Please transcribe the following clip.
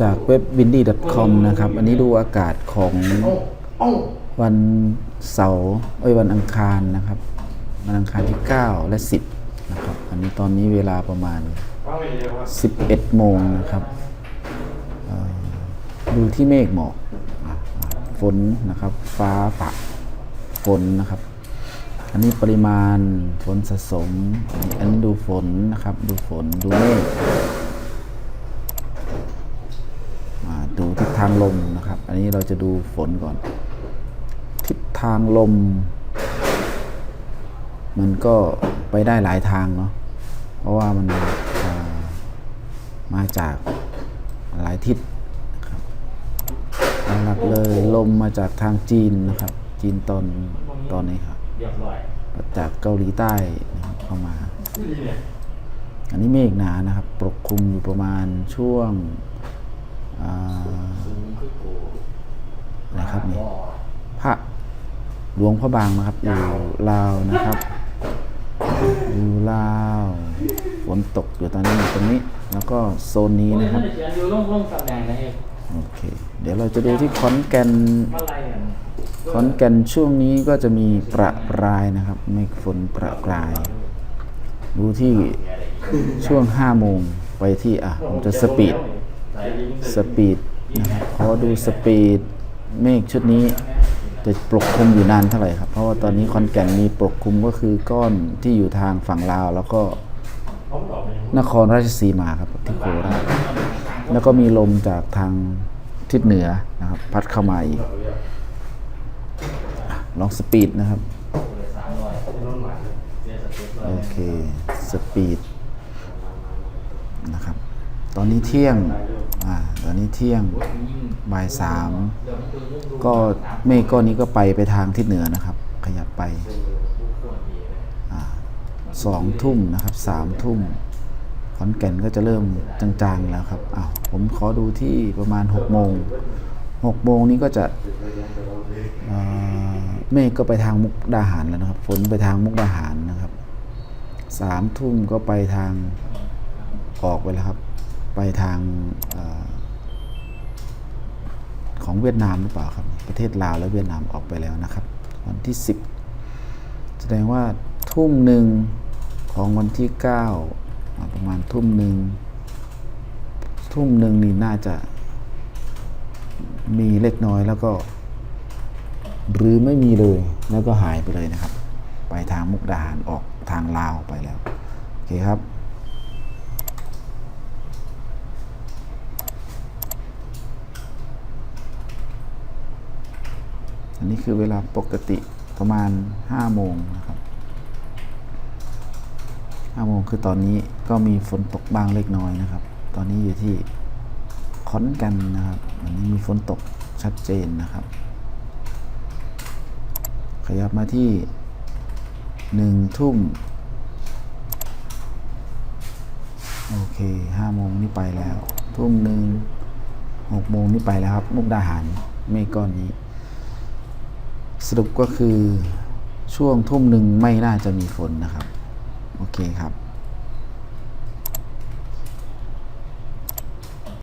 จากเว็บ windy.com นะครับ อันนี้ดูอากาศของวันเสาร์เอ้ยวันอังคารนะครับ วันอังคารที่ 9 และ 10 นะครับ อันนี้ตอนนี้เวลาประมาณ 11 โมงนะครับดูที่เมฆหมอกฝนนะครับ ฟ้าฝะฝนนะครับ อันนี้ปริมาณฝนสะสม อันนี้ดูฝนนะครับ ดูฝน ดูเมฆดูทิศทางลมนะครับ อันนี้เราจะดูฝนก่อน ทิศทางลม มันก็ไปได้หลายทางเนาะ เพราะว่ามันามาจากหลายทิศนะครับหลักเลยลมมาจากทางจีนนะครับ จีนตอนตอนนี้ครับ เรียบร้อยจากเกาหลีใต้นะครับเข้ามา อันนี้เมฆหนานะครับ ปกคลุมอยู่ประมาณช่วงอ่าสูงคือกูนะครับนี่พระหลวงพระบางนะครับ อยู่ลาวนะครับ อยู่ลาวฝนตกอยู่ตอนนี้อยู่ตรงนี้ แล้วก็โซนนี้นี่นะคครัรับบเขียนอยู่ล่องล่องตำแหน่งนะเอกโอเค เดี๋ยวเราจะดูที่ขอนแก่นมาลายอะ ขอนแก่นช่วงนี้ก็จะมีประปรายนะครับเมฆฝนประปราย ดูที่ช่วง5โมงไปที่อะผมจะสปีดสปีดนะครับขอดูสปีดเมฆชุดนี้จะปกคลุมอยู่นานเท่าไหร่ครับ เพราะว่าตอนนี้คอนแก่นมีปกคลุมก็คือก้อนที่อยู่ทางฝั่งลาว แล้วก็นครราชสีมาครับที่โคราชแล้วก็มีลมจากทางทิศเหนือนะครับ พัดเข้ามาอีก ลองสปีดนะครับ โอเค สปีดนะครับ ตอนนี้เที่ยง อ่า ตอนนี้เที่ยงบ่ายสามก็เมฆก้อนนี้ก็ไปไปทางทิศเหนือนะครับ ขยับไปอ่าสองทุ่มนะครับสามทุ่มขอนแก่นก็จะเริ่มจางๆแล้วครับอ้าวผมขอดูที่ประมาณหกโมงหกโมงนี้ก็จะอ่า เมฆก็ไปทางมุกดาหารแล้วนะครับ ฝนไปทางมุกดาหารนะครับสามทุ่มก็ไปทางออกไปแล้วครับ ไปทางอของเวียดนามหรือเปล่าครับ ประเทศลาวและเวียดนามออกไปแล้วนะครับ วันที่ 10 แสดงว่าทุ่มหนึ่งของวันที่9อ่าประมาณทุ่มหนึ่งทุ่มหนึ่งนี่น่าจะมีเล็กน้อยแล้วก็ หรือไม่มีเลยแล้วก็หายไปเลยนะครับ ไปทางมุกดาหารออกทางลาวไปแล้วโอเคครับอันนี้คือเวลาปกติประมาณ 5 โมงนะครับ 5 โมงคือตอนนี้ก็มีฝนตกบ้างเล็กน้อยนะครับ ตอนนี้อยู่ที่ขอนกันนะครับอันนี้มีฝนตกชัดเจนนะครับ ยับมาที่1ทุ่มโอเค5โมงนี่ไปแล้ว ทุ่มหนึ่ง6โมงนี่ไปแล้วครับ มุกดาหารเมฆก้อนนี้ สรุปก็คือช่วงทุ่มหนึ่งไม่น่าจะมีฝนนะครับ โอเคครับ